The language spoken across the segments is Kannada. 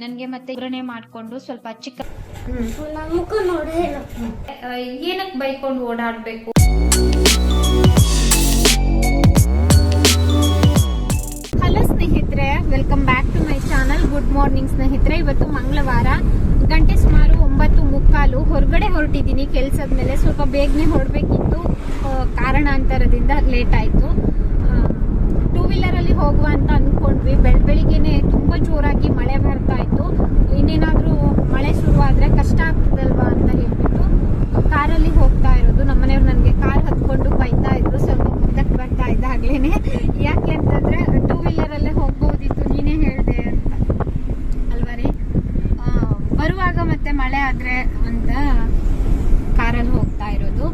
ನನಗೆ ಮತ್ತೆ ಗುರಣೆ ಮಾಡಿಕೊಂಡು ಸ್ವಲ್ಪ ಚಿಕ್ಕ ಮುಖ ನೋಡಿ ಏನಕ್ಕೆ ಬೈಕೊಂಡು ಓಡಾಡಬೇಕು? ಹಲೋ ಸ್ನೇಹಿತರೆ welcome back to my channel good morning ಸ್ನೇಹಿತರೆ. ಇವತ್ತು ಮಂಗಳವಾರ ಗಂಟೆ ಸುಮಾರು ಒಂಬತ್ತು ಮುಕ್ಕಾಲು ಹೊರಗಡೆ ಹೊರಟಿದ್ದೀನಿ. ಕೆಲಸದ ಮೇಲೆ ಸ್ವಲ್ಪ ಬೇಗನೆ ಹೊರಡಬೇಕಿತ್ತು. ಕಾರಣಾಂತರದಿಂದ ಲೇಟ್ ಆಯಿತು. ಟೂ ವೀಲರಲ್ಲಿ ಹೋಗುವ ಅಂತ ಅಂದ್ಕೊಂಡ್ವಿ ಬೆಳ, ಬೆಳಿಗ್ಗೆನೆ ತುಂಬಾ ಜೋರಾಗಿ ಮಳೆ ಬರ್ತಾ ಇತ್ತು. ಇನ್ನೇನಾದ್ರೂ ಮಳೆ ಶುರುವಾದರೆ ಕಷ್ಟ ಆಗ್ತದಲ್ವಾ ಅಂತ ಹೇಳ್ಬಿಟ್ಟು ಕಾರಲ್ಲಿ ಹೋಗ್ತಾ ಇರೋದು. ನಮ್ಮನೆಯವ್ರು ನನಗೆ ಕಾರ್ ಹತ್ಕೊಂಡು ಬೈತಾ ಇದ್ರು. ಸ್ವಲ್ಪ ಮುಂದಕ್ಕೆ ಬರ್ತಾ ಇದ್ದಾಗ್ಲೇನೆ ಯಾಕೆ ಅಂತಂದ್ರೆ ಟೂ ವೀಲರಲ್ಲೇ ಹೋಗ್ಬೋದಿತ್ತು. ನೀನೇ ಹೇಳ್ದೆ ಅಂತ. ಅಲ್ವಾ ರೀ? ಬರುವಾಗ ಮತ್ತೆ ಮಳೆ ಆದ್ರೆ ಅಂತ ಕಾರಲ್ಲಿ ಹೋಗ್ತಾ ಇರೋದು.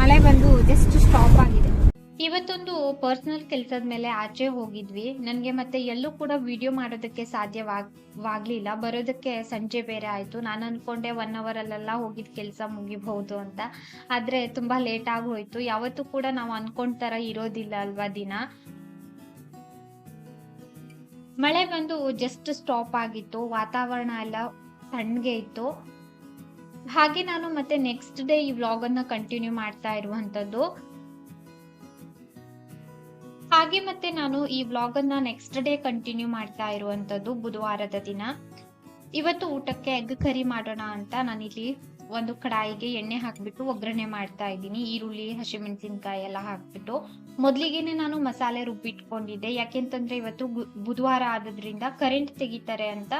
ಮಳೆ ಬಂದು ಜಸ್ಟ್ ಸ್ಟಾಪ್ ಇವತ್ತೊಂದು ಪರ್ಸನಲ್ ಕೆಲಸದ ಮೇಲೆ ಆಚೆ ಹೋಗಿದ್ವಿ. ನನಗೆ ಮತ್ತೆ ಎಲ್ಲೂ ಕೂಡ ವಿಡಿಯೋ ಮಾಡೋದಕ್ಕೆ ಸಾಧ್ಯವಾಗ್ಲಿಲ್ಲ ಬರೋದಕ್ಕೆ ಸಂಜೆ ಬೇರೆ ಆಯಿತು. ನಾನು ಅನ್ಕೊಂಡೆ ಒನ್ ಅವರಲ್ಲೆಲ್ಲ ಹೋಗಿದ್ದ ಕೆಲಸ ಮುಗಿಬಹುದು ಅಂತ. ಆದರೆ ತುಂಬ ಲೇಟ್ ಆಗೋಯ್ತು ಯಾವತ್ತೂ ಕೂಡ ನಾವು ಅನ್ಕೊಂಡ ಥರ ಇರೋದಿಲ್ಲ ಅಲ್ವಾ ದಿನ? ಮಳೆ ಬಂದು ಜಸ್ಟ್ ಸ್ಟಾಪ್ ಆಗಿತ್ತು. ವಾತಾವರಣ ಎಲ್ಲ ತಣ್ಣಗೆ ಇತ್ತು. ಹಾಗೆ ನಾನು ಮತ್ತೆ ನೆಕ್ಸ್ಟ್ ಡೇ ಈ ವ್ಲಾಗನ್ನು ಕಂಟಿನ್ಯೂ ಮಾಡ್ತಾ ಇರುವಂತದ್ದು. ಹಾಗೆ ಮತ್ತೆ ನಾನು ಈ ವ್ಲಾಗ್ ಅನ್ನ ನೆಕ್ಸ್ಟ್ ಡೇ ಕಂಟಿನ್ಯೂ ಮಾಡ್ತಾ ಇರುವಂತದ್ದು ಬುಧವಾರದ ದಿನ. ಇವತ್ತು ಊಟಕ್ಕೆ ಎಗ್ ಕರಿ ಮಾಡೋಣ ಅಂತ ನಾನಿಲ್ಲಿ ಒಂದು ಕಡಾಯಿಗೆ ಎಣ್ಣೆ ಹಾಕ್ಬಿಟ್ಟು ಒಗ್ಗರಣೆ ಮಾಡ್ತಾ ಇದ್ದೀನಿ. ಈರುಳ್ಳಿ, ಹಸಿಮೆಣಸಿನ್ಕಾಯಿ ಎಲ್ಲ ಹಾಕ್ಬಿಟ್ಟು. ಮೊದ್ಲಿಗೆನೆ ನಾನು ಮಸಾಲೆ ರುಬ್ಬಿಟ್ಕೊಂಡಿದ್ದೆ. ಯಾಕೆಂತಂದ್ರೆ ಇವತ್ತು ಬುಧವಾರ ಆದ್ರಿಂದ ಕರೆಂಟ್ ತೆಗಿತಾರೆ ಅಂತ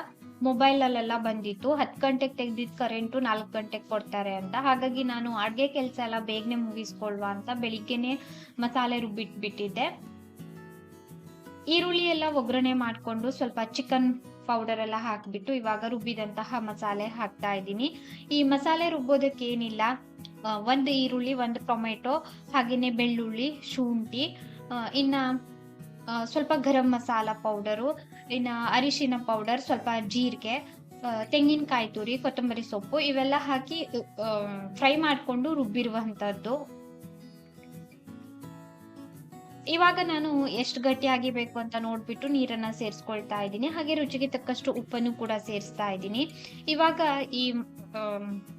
ಮೊಬೈಲ್ ಅಲ್ಲೆಲ್ಲ ಬಂದಿತ್ತು. ಹತ್ತು ಗಂಟೆಗೆ ತೆಗ್ದಿದ್ ಕರೆಂಟು ನಾಲ್ಕು ಗಂಟೆಗೆ ಕೊಡ್ತಾರೆ ಅಂತ. ಹಾಗಾಗಿ ನಾನು ಅಡ್ಗೆ ಕೆಲಸ ಎಲ್ಲ ಬೇಗನೆ ಮುಗಿಸ್ಕೊಳ್ವಾ ಅಂತ ಬೆಳಿಗ್ಗೆನೆ ಮಸಾಲೆ ರುಬ್ಬಿಟ್ಬಿಟ್ಟಿದ್ದೆ. ಈರುಳ್ಳಿ ಎಲ್ಲ ಒಗ್ಗರಣೆ ಮಾಡಿಕೊಂಡು ಸ್ವಲ್ಪ ಚಿಕನ್ ಪೌಡರ್ ಎಲ್ಲ ಹಾಕಿಬಿಟ್ಟು ಇವಾಗ ರುಬ್ಬಿದಂತಹ ಮಸಾಲೆ ಹಾಕ್ತಾ ಇದ್ದೀನಿ. ಈ ಮಸಾಲೆ ರುಬ್ಬೋದಕ್ಕೆ ಏನಿಲ್ಲ ಒಂದು ಈರುಳ್ಳಿ, ಒಂದು ಟೊಮೆಟೊ ಹಾಗೆಯೇ ಬೆಳ್ಳುಳ್ಳಿ, ಶುಂಠಿ ಇನ್ನು ಸ್ವಲ್ಪ ಗರಂ ಮಸಾಲ ಪೌಡರು ಇನ್ನು ಅರಿಶಿನ ಪೌಡರ್ ಸ್ವಲ್ಪ ಜೀರಿಗೆ ತೆಂಗಿನಕಾಯಿ ತುರಿ, ಕೊತ್ತಂಬರಿ ಸೊಪ್ಪು ಇವೆಲ್ಲ ಹಾಕಿ ಫ್ರೈ ಮಾಡಿಕೊಂಡು ರುಬ್ಬಿರುವಂತದ್ದು. ಇವಾಗ ನಾನು ಎಷ್ಟು ಗಟ್ಟಿಯಾಗಿ ಬೇಕು ಅಂತ ನೋಡ್ಬಿಟ್ಟು ನೀರನ್ನ ಸೇರಿಸ್ಕೊಳ್ತಾ ಇದ್ದೀನಿ. ಹಾಗೆ ರುಚಿಗೆ ತಕ್ಕಷ್ಟು ಉಪ್ಪನ್ನು ಕೂಡ ಸೇರಿಸ್ತಾ ಇದ್ದೀನಿ. ಇವಾಗ ಈ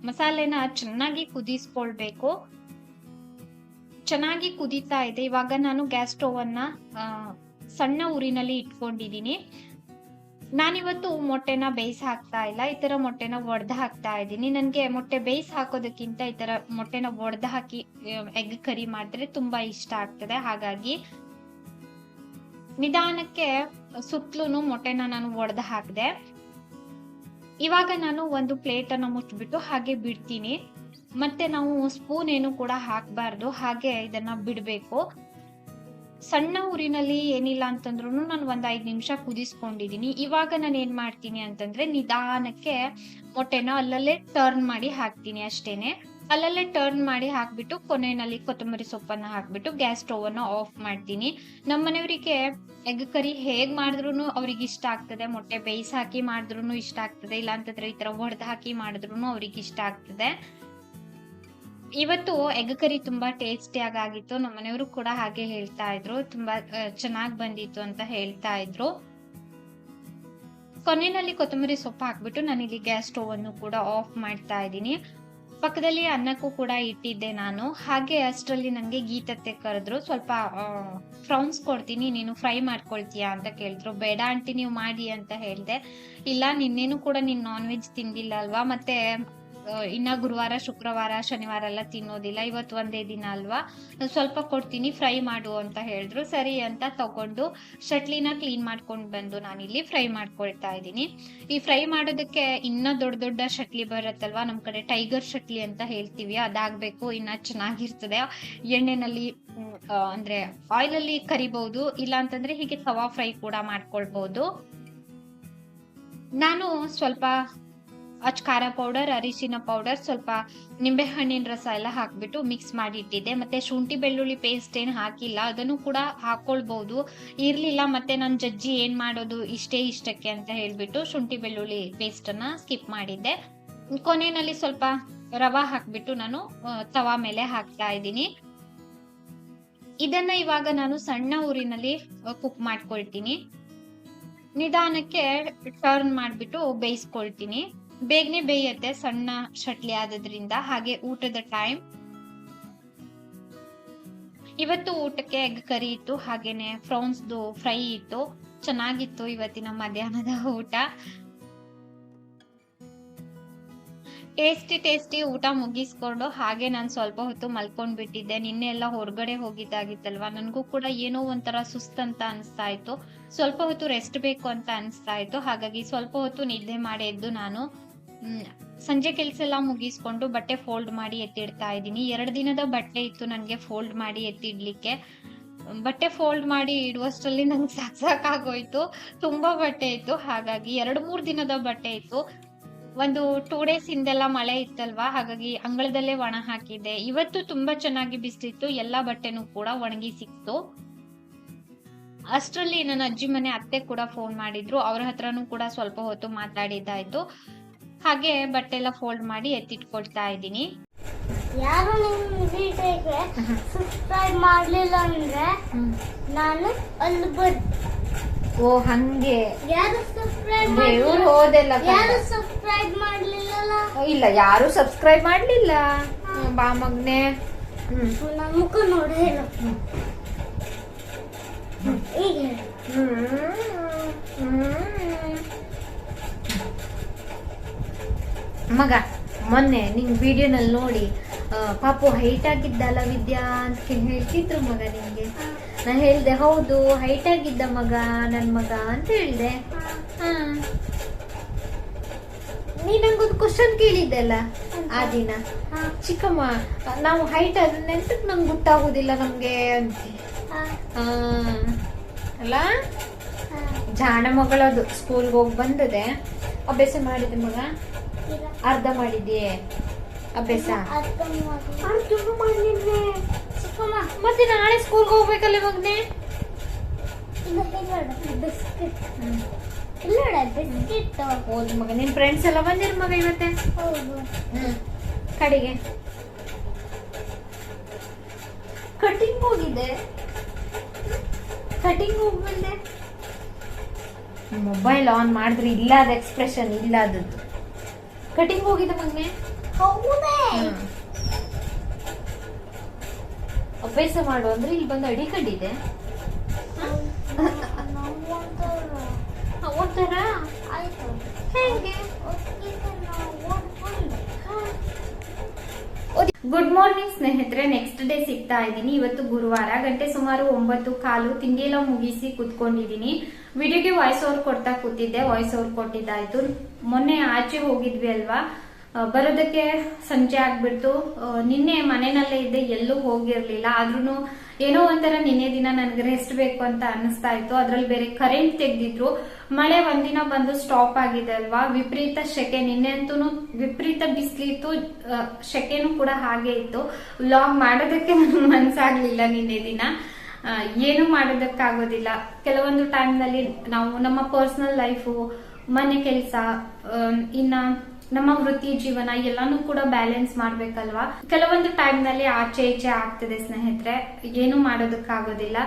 ಮಸಾಲೆನ ಚೆನ್ನಾಗಿ ಕುದಿಸ್ಕೊಳ್ಬೇಕು. ಚೆನ್ನಾಗಿ ಕುದೀತಾ ಇದೆ. ಇವಾಗ ನಾನು ಗ್ಯಾಸ್ ಸ್ಟೋವ್ ಅನ್ನ ಸಣ್ಣ ಊರಿನಲ್ಲಿ ಇಟ್ಕೊಂಡಿದ್ದೀನಿ. ನಾನಿವತ್ತು ಮೊಟ್ಟೆನ ಬೇಯಿಸಿ ಹಾಕ್ತಾ ಇಲ್ಲ, ಈ ತರ ಮೊಟ್ಟೆನ ಒಡೆದು ಹಾಕ್ತಾ ಇದ್ದೀನಿ. ನನಗೆ ಮೊಟ್ಟೆ ಬೇಯಿಸಿ ಹಾಕೋದಕ್ಕಿಂತ ಈ ತರ ಮೊಟ್ಟೆನ ಒಡೆದು ಹಾಕಿ ಎಗ್ ಕರಿ ಮಾಡಿದ್ರೆ ತುಂಬಾ ಇಷ್ಟ ಆಗ್ತದೆ. ಹಾಗಾಗಿ ನಿಧಾನಕ್ಕೆ ಸುತ್ತಲೂ ಮೊಟ್ಟೆನ ನಾನು ಒಡೆದು ಹಾಕಿದೆ. ಇವಾಗ ನಾನು ಒಂದು ಪ್ಲೇಟ್ ಅನ್ನ ಮುಚ್ಚಿಬಿಟ್ಟು ಹಾಗೆ ಬಿಡ್ತೀನಿ. ಮತ್ತೆ ನಾವು ಸ್ಪೂನ್ ಏನು ಕೂಡ ಹಾಕಬಾರ್ದು. ಹಾಗೆ ಇದನ್ನ ಬಿಡಬೇಕು. ಸಣ್ಣ ಊರಿನಲ್ಲಿ ಏನಿಲ್ಲ ಅಂತಂದ್ರೂ ನಾನು ಒಂದ್ ಐದ್ ನಿಮಿಷ ಕುದಿಸ್ಕೊಂಡಿದೀನಿ. ಇವಾಗ ನಾನು ಏನ್ ಮಾಡ್ತೀನಿ ಅಂತಂದ್ರೆ ನಿಧಾನಕ್ಕೆ ಮೊಟ್ಟೆನ ಅಲ್ಲಲ್ಲೇ ಟರ್ನ್ ಮಾಡಿ ಹಾಕ್ತೀನಿ ಅಷ್ಟೇನೆ. ಅಲ್ಲಲ್ಲೇ ಟರ್ನ್ ಮಾಡಿ ಹಾಕ್ಬಿಟ್ಟು ಕೊನೆಯಲ್ಲಿ ಕೊತ್ತಂಬರಿ ಸೊಪ್ಪನ್ನ ಹಾಕ್ಬಿಟ್ಟು ಗ್ಯಾಸ್ ಸ್ಟೋವ್ ಅನ್ನ ಆಫ್ ಮಾಡ್ತೀನಿ. ನಮ್ಮ ಮನೆಯವರಿಗೆ ಎಗ್ ಕರಿ ಹೇಗ್ ಮಾಡಿದ್ರು ಅವ್ರಿಗೆ ಇಷ್ಟ ಆಗ್ತದೆ. ಮೊಟ್ಟೆ ಬೇಯಿಸಿ ಹಾಕಿ ಮಾಡಿದ್ರು ಇಷ್ಟ ಆಗ್ತದೆ. ಇಲ್ಲ ಅಂತಂದ್ರೆ ಈ ತರ ಒಡೆದು ಹಾಕಿ ಮಾಡಿದ್ರು ಅವ್ರಿಗೆ ಇಷ್ಟ ಆಗ್ತದೆ. ಇವತ್ತು ಎಗ್ ಕರಿ ತುಂಬಾ ಟೇಸ್ಟಿಯಾಗಿ ಆಗಿತ್ತು. ನಮ್ಮ ಮನೆಯವರು ಕೂಡ ಹಾಗೆ ಹೇಳ್ತಾ ಇದ್ರು. ತುಂಬಾ ಚೆನ್ನಾಗಿ ಬಂದಿತ್ತು ಅಂತ ಹೇಳ್ತಾ ಇದ್ರು. ಕೊನೆಯಲ್ಲಿ ಕೊತ್ತಂಬರಿ ಸೊಪ್ಪು ಹಾಕ್ಬಿಟ್ಟು ನಾನು ಇಲ್ಲಿ ಗ್ಯಾಸ್ ಸ್ಟೋವ್ ಅನ್ನು ಕೂಡ ಆಫ್ ಮಾಡ್ತಾ ಇದ್ದೀನಿ. ಪಕ್ಕದಲ್ಲಿ ಅನ್ನಕ್ಕೂ ಕೂಡ ಇಟ್ಟಿದ್ದೆ ನಾನು. ಹಾಗೆ ಅಷ್ಟರಲ್ಲಿ ನನಗೆ ಗೀತತ್ತೆ ಕರೆದ್ರು. ಸ್ವಲ್ಪ ಫ್ರೌನ್ಸ್ ಕೊಡ್ತೀನಿ. ನೀನು ಫ್ರೈ ಮಾಡ್ಕೊಳ್ತೀಯಾ ಅಂತ ಕೇಳಿದ್ರು. ಬೇಡ ಆಂಟಿ, ನೀವು ಮಾಡಿ ಅಂತ ಹೇಳಿದೆ. ಇಲ್ಲ, ನಿನ್ನೇನು ಕೂಡ ನೀನ್ ನಾನ್ ವೆಜ್ ತಿಂದಿಲ್ಲ ಅಲ್ವಾ? ಮತ್ತೆ ಇನ್ನ ಗುರುವಾರ, ಶುಕ್ರವಾರ, ಶನಿವಾರ ಎಲ್ಲ ತಿನ್ನೋದಿಲ್ಲ. ಇವತ್ತು ಒಂದೇ ದಿನ ಅಲ್ವಾ? ಸ್ವಲ್ಪ ಕೊಡ್ತೀನಿ, ಫ್ರೈ ಮಾಡು ಅಂತ ಹೇಳಿದ್ರು. ಸರಿ ಅಂತ ತಗೊಂಡು ಶಟ್ಲಿನ ಕ್ಲೀನ್ ಮಾಡ್ಕೊಂಡು ಬಂದು ನಾನಿಲ್ಲಿ ಫ್ರೈ ಮಾಡ್ಕೊಳ್ತಾ ಇದ್ದೀನಿ. ಈ ಫ್ರೈ ಮಾಡೋದಕ್ಕೆ ಇನ್ನ ದೊಡ್ಡ ದೊಡ್ಡ ಶಟ್ಲಿ ಬರುತ್ತಲ್ವಾ? ನಮ್ ಕಡೆ ಟೈಗರ್ ಶಟ್ಲಿ ಅಂತ ಹೇಳ್ತೀವಿ. ಅದಾಗ್ಬೇಕು, ಇನ್ನ ಚೆನ್ನಾಗಿರ್ತದೆ. ಎಣ್ಣೆನಲ್ಲಿ ಅಂದ್ರೆ ಆಯಿಲ್ ಅಲ್ಲಿ ಕರಿಬಹುದು ಇಲ್ಲ ಅಂತಂದ್ರೆ ಹೀಗೆ ತವಾ ಫ್ರೈ ಕೂಡ ಮಾಡ್ಕೊಳ್ಬಹುದು ನಾನು ಸ್ವಲ್ಪ ಅಚ್ ಖಾರ ಪೌಡರ್ ಅರಿಶಿನ ಪೌಡರ್ ಸ್ವಲ್ಪ ನಿಂಬೆ ಹಣ್ಣಿನ ರಸ ಎಲ್ಲ ಹಾಕ್ಬಿಟ್ಟು ಮಿಕ್ಸ್ ಮಾಡಿ ಇಟ್ಟಿದ್ದೆ. ಮತ್ತೆ ಶುಂಠಿ ಬೆಳ್ಳುಳ್ಳಿ ಪೇಸ್ಟ್ ಏನು ಹಾಕಿಲ್ಲ. ಅದನ್ನು ಕೂಡ ಹಾಕೊಳ್ಬಹುದು ಇರ್ಲಿಲ್ಲ, ಮತ್ತೆ ನನ್ನ ಜಜ್ಜಿ ಏನ್ ಮಾಡೋದು ಇಷ್ಟೇ ಇಷ್ಟಕ್ಕೆ ಅಂತ ಹೇಳ್ಬಿಟ್ಟು ಶುಂಠಿ ಬೆಳ್ಳುಳ್ಳಿ ಪೇಸ್ಟ್ ಅನ್ನ ಸ್ಕಿಪ್ ಮಾಡಿದ್ದೆ. ಕೊನೆಯಲ್ಲಿ ಸ್ವಲ್ಪ ರವಾ ಹಾಕ್ಬಿಟ್ಟು ನಾನು ತವಾ ಮೇಲೆ ಹಾಕ್ತಾ ಇದ್ದೀನಿ. ಇದನ್ನ ಇವಾಗ ನಾನು ಸಣ್ಣ ಊರಿನಲ್ಲಿ ಕುಕ್ ಮಾಡ್ಕೊಳ್ತೀನಿ. ನಿಧಾನಕ್ಕೆ ಟರ್ನ್ ಮಾಡಿಬಿಟ್ಟು ಬೇಯಿಸ್ಕೊಳ್ತೀನಿ. ಬೇಗನೆ ಬೇಯತ್ತೆ ಸಣ್ಣ ಶಟ್ಲಿ ಆದ್ರಿಂದ ಹಾಗೆ ಊಟದ ಟೈಮ್ ಇವತ್ತು ಊಟಕ್ಕೆ ಎಗ್ ಕರಿ ಇತ್ತು, ಹಾಗೇನೆ ಫ್ರೌನ್ಸ್ದು ಫ್ರೈ ಇತ್ತು. ಚೆನ್ನಾಗಿತ್ತು ಇವತ್ತಿನ ಮಧ್ಯಾಹ್ನದ ಊಟ. ಟೇಸ್ಟಿ ಟೇಸ್ಟಿ ಊಟ ಮುಗಿಸ್ಕೊಂಡು ಹಾಗೆ ನಾನು ಸ್ವಲ್ಪ ಹೊತ್ತು ಮಲ್ಕೊಂಡ್ ಬಿಟ್ಟಿದ್ದೆ ನಿನ್ನೆ ಎಲ್ಲ ಹೊರಗಡೆ ಹೋಗಿದ್ದಾಗಿತ್ತಲ್ವಾ? ನನಗೂ ಕೂಡ ಏನೋ ಒಂಥರ ಸುಸ್ತಂತ ಅನಿಸ್ತಾ ಇತ್ತು. ಸ್ವಲ್ಪ ಹೊತ್ತು ರೆಸ್ಟ್ ಬೇಕು ಅಂತ ಅನಿಸ್ತಾ ಇತ್ತು. ಹಾಗಾಗಿ ಸ್ವಲ್ಪ ಹೊತ್ತು ನಿದ್ದೆ ಮಾಡಿ ಎದ್ದು ನಾನು ಸಂಜೆ ಕೆಲಸ ಎಲ್ಲ ಮುಗಿಸ್ಕೊಂಡು ಬಟ್ಟೆ ಫೋಲ್ಡ್ ಮಾಡಿ ಎತ್ತಿಡ್ತಾ ಇದ್ದೀನಿ. ಎರಡು ದಿನದ ಬಟ್ಟೆ ಇತ್ತು ನನಗೆ ಫೋಲ್ಡ್ ಮಾಡಿ ಎತ್ತಿಡ್ಲಿಕ್ಕೆ. ಬಟ್ಟೆ ಫೋಲ್ಡ್ ಮಾಡಿ ಇಡುವಷ್ಟರಲ್ಲಿ ನಂಗೆ ಸಾಕ್ ಸಾಕಾಗೋಯ್ತು ತುಂಬಾ ಬಟ್ಟೆ ಇತ್ತು. ಹಾಗಾಗಿ ಎರಡು ಮೂರು ದಿನದ ಬಟ್ಟೆ ಇತ್ತು. ಒಂದು ಟೂ ಡೇಸ್ ಹಿಂದೆಲ್ಲ ಮಳೆ ಇತ್ತಲ್ವಾ? ಹಾಗಾಗಿ ಅಂಗಳದಲ್ಲೇ ಒಣ ಹಾಕಿದೆ ಇವತ್ತು ತುಂಬಾ ಚೆನ್ನಾಗಿ ಬಿಸ್ತಿತ್ತು ಎಲ್ಲಾ ಬಟ್ಟೆನೂ ಕೂಡ ಒಣಗಿ ಸಿಕ್ತು. ಅಷ್ಟರಲ್ಲಿ ನನ್ನ ಅಜ್ಜಿ ಮನೆ ಅತ್ತೆ ಕೂಡ ಫೋನ್ ಮಾಡಿದ್ರು. ಅವ್ರ ಹತ್ರನೂ ಕೂಡ ಸ್ವಲ್ಪ ಹೊತ್ತು ಮಾತಾಡಿದ್ದಾಯ್ತು. ಹಾಗೆ ಬಟ್ಟೆ ಎಲ್ಲ ಫೋಲ್ಡ್ ಮಾಡಿ ಎತ್ತಿಟ್ಕೊಳ್ತಾ ಇದ್ದೀನಿ. ಯಾರು ನಿಮ್ಮ ವಿಡಿಯೋಗೆ ಸಬ್ಸ್ಕ್ರೈಬ್ ಮಾಡಲಿಲ್ಲ ಅಂದ್ರೆ ನಾನು ಅಲ್ಲಿ ಬರ್ ಓ ಹಂಗೆ. ಯಾರು ಸಬ್ಸ್ಕ್ರೈಬ್ ದೇವ್ರು ಹೋದೆಲ್ಲ ಯಾರು ಸಬ್ಸ್ಕ್ರೈಬ್ ಮಾಡಲಿಲ್ಲ ಇಲ್ಲ ಯಾರು ಸಬ್ಸ್ಕ್ರೈಬ್ ಮಾಡ್ಲಿಲ್ಲ? ಹ್ಮ್, ಬಾ ಮಗ್ನೆ. ಹ್ಮ್. ನನ್ನ ಮುಖ ನೋಡಿ ಹೇಳು. ಈಗ ಹೇಳು. ಮಗ ಮೊನ್ನೆ ನಿಂಗೆ ವಿಡಿಯೋನಲ್ಲಿ ನೋಡಿ ಪಾಪು ಹೈಟ್ ಆಗಿದ್ದಲ್ಲ ವಿದ್ಯಾ ಅಂತ ಹೇಳ್ತಿದ್ರು ಮಗ ನಿಮಗೆ ನಾನು ಹೇಳಿದೆ ಹೌದು ಹೈಟ್ ಆಗಿದ್ದ ಮಗ ನನ್ನ ಮಗ ಅಂತ ಹೇಳಿದೆ. ಹಾ. ನೀ ನಂಗೊಂದು ಕ್ವಶನ್ ಕೇಳಿದ್ದೆಲ್ಲ ಆ ದಿನ. ಚಿಕ್ಕಮ್ಮ ನಾವು ಹೈಟ್ ಆದ ನೆನ್ಸಕ್ ನಂಗೆ ಗೊತ್ತಾಗೋದಿಲ್ಲ ನಮಗೆ ಅಂತ. ಅಲ್ಲ. ಜಾಣ ಮಗಳದು ಸ್ಕೂಲ್ಗೆ ಹೋಗಿ ಬಂದದೆ. ಅಭ್ಯಾಸ ಮಾಡಿದೆ ಮಗ. ಅರ್ಧ ಮಾಡಿದ್ಯೆ? ಅಭ್ಯಾಸ? ಮತ್ತೆ ನಾಳೆ ಸ್ಕೂಲ್ಗೆ ಹೋಗ್ಬೇಕಲ್ಲ ಮಗನೆ? ಹೌದು ಮಗ ನಿನ್ ಫ್ರೆಂಡ್ಸ್ ಎಲ್ಲ ಬಂದಿರ ಮಗ ಇವತ್ತೆ? ಕಡೆಗೆ. ಕಟಿಂಗ್ ಹೋಗಿದೆ. ಕಟಿಂಗ್ ಹೋಗ್ಬಂದೆ. ಮೊಬೈಲ್ ಆನ್ ಮಾಡಿದ್ರೆ ಇಲ್ಲ ಅದ ಎಕ್ಸ್ಪ್ರೆಷನ್ ಇಲ್ಲ ಅದದ್ದು ಕಟಿಂಗ್ ಹೋಗಿದೆ ಮೊನ್ನೆ. ಅಭ್ಯಾಸ ಮಾಡು ಅಂದ್ರೆ ಇಲ್ಲಿ ಬಂದು ಅಡಿ ನಾವು ಒಂಥರ ಹೇಗೆ? ಗುಡ್ ಮಾರ್ನಿಂಗ್ ಸ್ನೇಹಿತರೆ. ನೆಕ್ಸ್ಟ್ ಡೇ ಸಿಗ್ತಾ ಇದ್ದೀನಿ. ಇವತ್ತು ಗುರುವಾರ ಗಂಟೆ ಸುಮಾರು ಒಂಬತ್ತು, ಕಾಲು ತಿಂಡಿ ಎಲ್ಲ ಮುಗಿಸಿ ಕುತ್ಕೊಂಡಿದ್ದೀನಿ. ವಿಡಿಯೋಗೆ ವಾಯ್ಸ್ ಓವರ್ ಕೊಡ್ತಾ ಕೂತಿದ್ದೆ. ವಾಯ್ಸ್ ಓವರ್ ಕೊಟ್ಟಿದ್ದಾಯ್ತು. ಮೊನ್ನೆ ಆಚೆ ಹೋಗಿದ್ವಿ ಅಲ್ವಾ? ಬರೋದಕ್ಕೆ ಸಂಜೆ ಆಗ್ಬಿಡ್ತು. ನಿನ್ನೆ ಮನೆಯಲ್ಲೇ ಇದ್ದೆ. ಎಲ್ಲೂ ಹೋಗಿರ್ಲಿಲ್ಲ. ಆದ್ರೂ ಏನೋ ಒಂಥರ ನಿನ್ನೆ ದಿನ ನನಗೆ ರೆಸ್ಟ್ ಬೇಕು ಅಂತ ಅನಿಸ್ತಾ ಇತ್ತು. ಅದ್ರಲ್ಲಿ ಬೇರೆ ಕರೆಂಟ್ ತೆಗೆದಿದ್ರು. ಮಳೆ ಒಂದಿನ ಬಂದು ಸ್ಟಾಪ್ ಆಗಿದೆ ಅಲ್ವಾ? ವಿಪರೀತ ಶೆಕೆ. ನಿನ್ನೆ ಅಂತೂ ವಿಪರೀತ ಬಿಸಿಲಿತ್ತು. ಶೆಕೆನೂ ಕೂಡ ಹಾಗೆ ಇತ್ತು. ವ್ಲಾಗ್ ಮಾಡೋದಕ್ಕೆ ನನ್ಗೆ ಮನ್ಸಾಗ್ಲಿಲ್ಲ ನಿನ್ನೆ ದಿನ. ಏನು ಮಾಡೋದಕ್ಕಾಗೋದಿಲ್ಲ. ಕೆಲವೊಂದು ಟೈಮ್ನಲ್ಲಿ ನಾವು ನಮ್ಮ ಪರ್ಸನಲ್ ಲೈಫು ಮನೆ ಕೆಲಸ ಇನ್ನ ನಮ್ಮ ವೃತ್ತಿ ಜೀವನ ಎಲ್ಲಾನು ಕೂಡ ಬ್ಯಾಲೆನ್ಸ್ ಮಾಡ್ಬೇಕಲ್ವಾ? ಕೆಲವೊಂದು ಟೈಮ್ನಲ್ಲಿ ಆಚೆ ಈಚೆ ಆಗ್ತದೆ ಸ್ನೇಹಿತರೆ. ಏನು ಮಾಡೋದಕ್ಕಾಗೋದಿಲ್ಲ.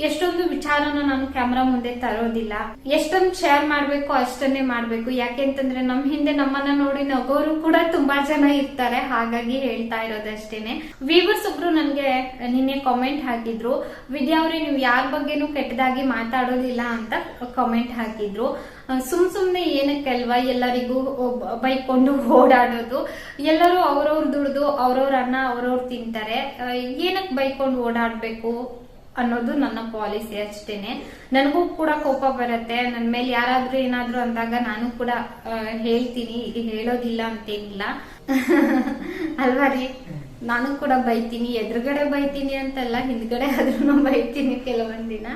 ಎಷ್ಟೊಂದು ವಿಚಾರನ ನಾನು ಕ್ಯಾಮ್ರಾ ಮುಂದೆ ತರೋದಿಲ್ಲ. ಎಷ್ಟೊಂದು ಶೇರ್ ಮಾಡ್ಬೇಕು, ಅಷ್ಟನ್ನೇ ಮಾಡ್ಬೇಕು. ಯಾಕೆಂತಂದ್ರೆ ನಮ್ ಹಿಂದೆ ನಮ್ಮನ್ನ ನೋಡಿ ನಗೋರು ಕೂಡ ತುಂಬಾ ಜನ ಇರ್ತಾರೆ. ಹಾಗಾಗಿ ಹೇಳ್ತಾ ಇರೋದಷ್ಟೇನೆ. ವೀವರ್ಸ್ ಒಬ್ರು ನನ್ಗೆ, ನಿನ್ನೆ ಕಾಮೆಂಟ್ ಹಾಕಿದ್ರು. ವಿದ್ಯಾ ಅವ್ರೆ, ನೀವು ಯಾರ ಬಗ್ಗೆನೂ ಕೆಟ್ಟದಾಗಿ ಮಾತಾಡೋದಿಲ್ಲ ಅಂತ ಕಾಮೆಂಟ್ ಹಾಕಿದ್ರು. ಸುಮ್ ಸುಮ್ನೆ ಏನಕ್ಕಲ್ವಾ ಎಲ್ಲರಿಗೂ ಒಬ್- ಬೈಕೊಂಡು ಓಡಾಡೋದು. ಎಲ್ಲರೂ ಅವ್ರವ್ರು ದುಡ್ದು ಅವ್ರವ್ರ ಅನ್ನ ಅವ್ರವ್ರು ತಿಂತಾರೆ. ಏನಕ್ ಬೈಕೊಂಡು ಓಡಾಡ್ಬೇಕು? ಅನ್ನೋದು ನನ್ನ ಪಾಲಿಸಿ ಅಷ್ಟೇನೆ. ನನಗೂ ಕೂಡ ಕೋಪ ಬರುತ್ತೆ. ನನ್ನ ಮೇಲೆ ಯಾರಾದ್ರೂ ಏನಾದ್ರೂ ಅಂದಾಗ ನಾನು ಕೂಡ ಹೇಳ್ತೀನಿ. ಇದು ಹೇಳೋದಿಲ್ಲ ಅಂತೇನಿಲ್ಲ. ಅಲ್ವಾ ರೀ? ನಾನು ಕೂಡ ಬೈತೀನಿ ಎದುರುಗಡೆ ಬೈತೀನಿ ಅಂತಲ್ಲ ಹಿಂದ್ಗಡೆ ಆದ್ರೂ ಬೈತೀನಿ ಕೆಲವೊಂದ್ ದಿನ.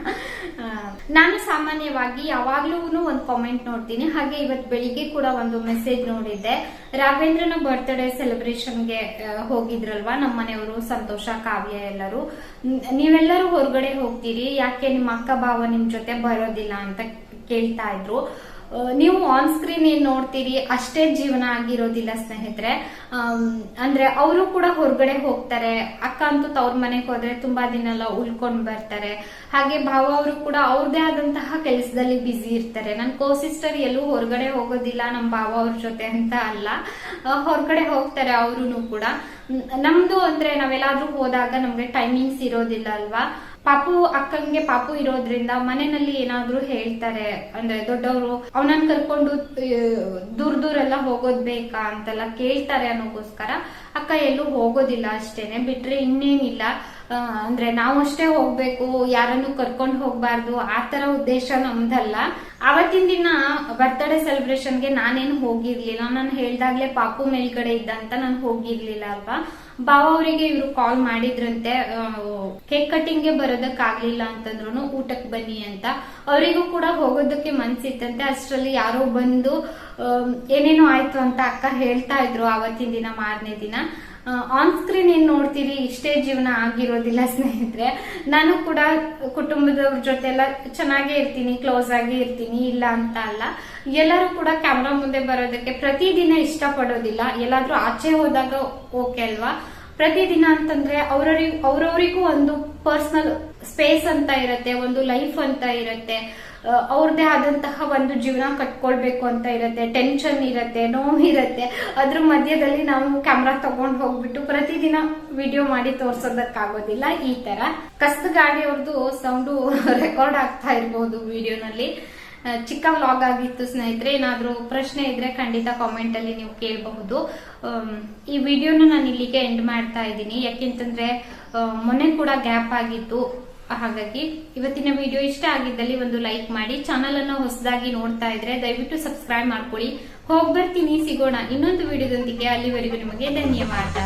ಆ, ನಾನು ಸಾಮಾನ್ಯವಾಗಿ ಯಾವಾಗ್ಲೂ ಒಂದು ಕಾಮೆಂಟ್ ನೋಡ್ತೀನಿ. ಹಾಗೆ ಇವತ್ತು ಬೆಳಿಗ್ಗೆ ಕೂಡ ಒಂದು ಮೆಸೇಜ್ ನೋಡಿದ್ದೆ. ರಾಘವೇಂದ್ರನ ಬರ್ತ್ಡೇ ಸೆಲೆಬ್ರೇಷನ್ಗೆ ಹೋಗಿದ್ರಲ್ವಾ ನಮ್ಮ ಮನೆಯವರು ಸಂತೋಷ ಕಾವ್ಯ ಎಲ್ಲರೂ. ನೀವೆಲ್ಲರೂ ಹೊರಗಡೆ ಹೋಗ್ತೀರಿ. ಯಾಕೆ ನಿಮ್ಮ ಅಕ್ಕ ಭಾವ ನಿಮ್ ಜೊತೆ ಬರೋದಿಲ್ಲ ಅಂತ ಕೇಳ್ತಾ ಇದ್ರು. ನೀವು ಆನ್ ಸ್ಕ್ರೀನ್ ಏನ್ ನೋಡ್ತೀರಿ, ಅಷ್ಟೇ ಜೀವನ ಆಗಿರೋದಿಲ್ಲ ಸ್ನೇಹಿತರೆ. ಅಂದ್ರೆ ಅವರು ಕೂಡ ಹೊರಗಡೆ ಹೋಗ್ತಾರೆ. ಅಕ್ಕ ಅಂತೂ ತವ್ರ ಮನೆಗೆ ಹೋದ್ರೆ ತುಂಬಾ ದಿನ ಎಲ್ಲ ಉಳ್ಕೊಂಡ್ ಬರ್ತಾರೆ. ಹಾಗೆ ಭಾವ ಅವರು ಕೂಡ ಅವ್ರದೇ ಆದಂತಹ ಕೆಲಸದಲ್ಲಿ ಬ್ಯುಸಿ ಇರ್ತಾರೆ. ನನ್ನ ಕೋ ಸಿಸ್ಟರ್ ಎಲ್ಲೂ ಹೊರಗಡೆ ಹೋಗೋದಿಲ್ಲ ನಮ್ಮ ಭಾವ ಅವ್ರ ಜೊತೆ ಅಂತ ಅಲ್ಲ. ಹೊರಗಡೆ ಹೋಗ್ತಾರೆ ಅವರು ಕೂಡ. ನಮ್ದು ಅಂದ್ರೆ ನಾವೆಲ್ಲಾದ್ರೂ ಹೋದಾಗ ನಮ್ಗೆ ಟೈಮಿಂಗ್ಸ್ ಇರೋದಿಲ್ಲ ಅಲ್ವಾ? ಪಾಪು ಅಕ್ಕಂಗೆ ಪಾಪು ಇರೋದ್ರಿಂದ ಮನೆಯಲ್ಲಿ ಏನಾದ್ರೂ ಹೇಳ್ತಾರೆ, ಅಂದ್ರೆ ದೊಡ್ಡವರು, ಅವನನ್ನ ಕರ್ಕೊಂಡು ದೂರ ದೂರ ಎಲ್ಲ ಹೋಗೋದ್ ಬೇಕಾ ಅಂತೆಲ್ಲ ಕೇಳ್ತಾರೆ ಅನ್ನೋಕೋಸ್ಕರ ಅಕ್ಕ ಎಲ್ಲೂ ಹೋಗೋದಿಲ್ಲ ಅಷ್ಟೇನೆ. ಬಿಟ್ರೆ ಇನ್ನೇನಿಲ್ಲ. ಅಂದ್ರೆ ನಾವಷ್ಟೇ ಹೋಗ್ಬೇಕು, ಯಾರನ್ನು ಕರ್ಕೊಂಡು ಹೋಗ್ಬಾರ್ದು, ಆ ತರ ಉದ್ದೇಶ ನಮ್ದಲ್ಲ. ಅವತ್ತಿನ ದಿನ ಬರ್ತ್ಡೇ ಸೆಲೆಬ್ರೇಷನ್ಗೆ ನಾನೇನು ಹೋಗಿರ್ಲಿಲ್ಲ. ನಾನು ಹೇಳ್ದಾಗ್ಲೇ ಪಾಪು ಮೇಲ್ಗಡೆ ಇದ್ದ ಅಂತ ನಾನು ಹೋಗಿರ್ಲಿಲ್ಲ ಅಲ್ವಾ? ಬಾವ ಅವರಿಗೆ ಇವರು ಕಾಲ್ ಮಾಡಿದ್ರಂತೆ ಕೇಕ್ ಕಟಿಂಗ್ಗೆ ಬರೋದಕ್ಕಾಗ್ಲಿಲ್ಲ ಅಂತಂದ್ರು ಊಟಕ್ಕೆ ಬನ್ನಿ ಅಂತ. ಅವರಿಗೂ ಕೂಡ ಹೋಗೋದಕ್ಕೆ ಮನ್ಸಿತ್ತಂತೆ. ಅಷ್ಟರಲ್ಲಿ ಯಾರೋ ಬಂದು ಏನೇನು ಆಯ್ತು ಅಂತ ಅಕ್ಕ ಹೇಳ್ತಾ ಇದ್ರು ಆವತ್ತಿನ ದಿನ ಮಾರನೇ ದಿನ. ಆನ್ ಸ್ಕ್ರೀನ್ ಏನ್ ನೋಡ್ತೀರಿ? ಇಷ್ಟೇ ಜೀವನ ಆಗಿರೋದಿಲ್ಲ ಸ್ನೇಹಿತರೆ. ನಾನು ಕೂಡ ಕುಟುಂಬದವ್ರ ಜೊತೆ ಎಲ್ಲ ಚೆನ್ನಾಗೇ ಇರ್ತೀನಿ ಕ್ಲೋಸ್ ಆಗಿ ಇರ್ತೀನಿ, ಇಲ್ಲ ಅಂತ ಅಲ್ಲ. ಎಲ್ಲರೂ ಕೂಡ ಕ್ಯಾಮ್ರಾ ಮುಂದೆ ಬರೋದಕ್ಕೆ ಪ್ರತಿದಿನ ಇಷ್ಟಪಡೋದಿಲ್ಲ. ಎಲ್ಲಾದ್ರೂ ಆಚೆ ಹೋದಾಗ ಓಕೆ ಅಲ್ವಾ? ಪ್ರತಿದಿನ ಅಂತಂದ್ರೆ ಅವ್ರವ್ರಿಗೆ ಅವ್ರವ್ರಿಗೂ ಒಂದು ಪರ್ಸನಲ್ ಸ್ಪೇಸ್ ಅಂತ ಇರುತ್ತೆ, ಒಂದು ಲೈಫ್ ಅಂತ ಇರತ್ತೆ. ಅವ್ರದ್ದೇ ಆದಂತಹ ಒಂದು ಜೀವನ ಕಟ್ಕೊಳ್ಬೇಕು ಅಂತ ಇರತ್ತೆ ಟೆನ್ಷನ್ ಇರತ್ತೆ ನೋವಿರತ್ತೆ ಅದ್ರ ಮಧ್ಯದಲ್ಲಿ ನಾವು ಕ್ಯಾಮ್ರಾ ತಗೊಂಡ್ ಹೋಗ್ಬಿಟ್ಟು ಪ್ರತಿದಿನ ವಿಡಿಯೋ ಮಾಡಿ ತೋರ್ಸೋದಕ್ಕಾಗೋದಿಲ್ಲ ಈ ತರ. ಗಾಡಿ ಅವ್ರದ್ದು ಸೌಂಡು ರೆಕಾರ್ಡ್ ಆಗ್ತಾ ಇರ್ಬೋದು ವಿಡಿಯೋನಲ್ಲಿ ಚಿಕ್ಕ ವ್ಲಾಗ್ ಆಗಿತ್ತು ಸ್ನೇಹಿತರೆ, ಏನಾದ್ರೂ ಪ್ರಶ್ನೆ ಇದ್ರೆ ಖಂಡಿತ ಕಾಮೆಂಟ್ ಅಲ್ಲಿ ನೀವು ಕೇಳಬಹುದು. ಈ ವಿಡಿಯೋನ ನಾನು ಇಲ್ಲಿಗೆ ಎಂಡ್ ಮಾಡ್ತಾ ಇದ್ದೀನಿ. ಯಾಕೆಂತಂದ್ರೆ ಮೊನ್ನೆ ಕೂಡ ಗ್ಯಾಪ್ ಆಗಿತ್ತು. ಹಾಗಾಗಿ ಇವತ್ತಿನ ವಿಡಿಯೋ ಇಷ್ಟ ಆಗಿದ್ದಲ್ಲಿ ಒಂದು ಲೈಕ್ ಮಾಡಿ ಚಾನಲ್ ಅನ್ನು ಹೊಸದಾಗಿ ನೋಡ್ತಾ ಇದ್ರೆ ದಯವಿಟ್ಟು ಸಬ್ಸ್ಕ್ರೈಬ್ ಮಾಡ್ಕೊಳ್ಳಿ. ಹೋಗ್ ಬರ್ತೀನಿ ಸಿಗೋಣ ಇನ್ನೊಂದು ವಿಡಿಯೋದೊಂದಿಗೆ ಅಲ್ಲಿವರೆಗೂ ನಿಮಗೆ ಧನ್ಯವಾದ.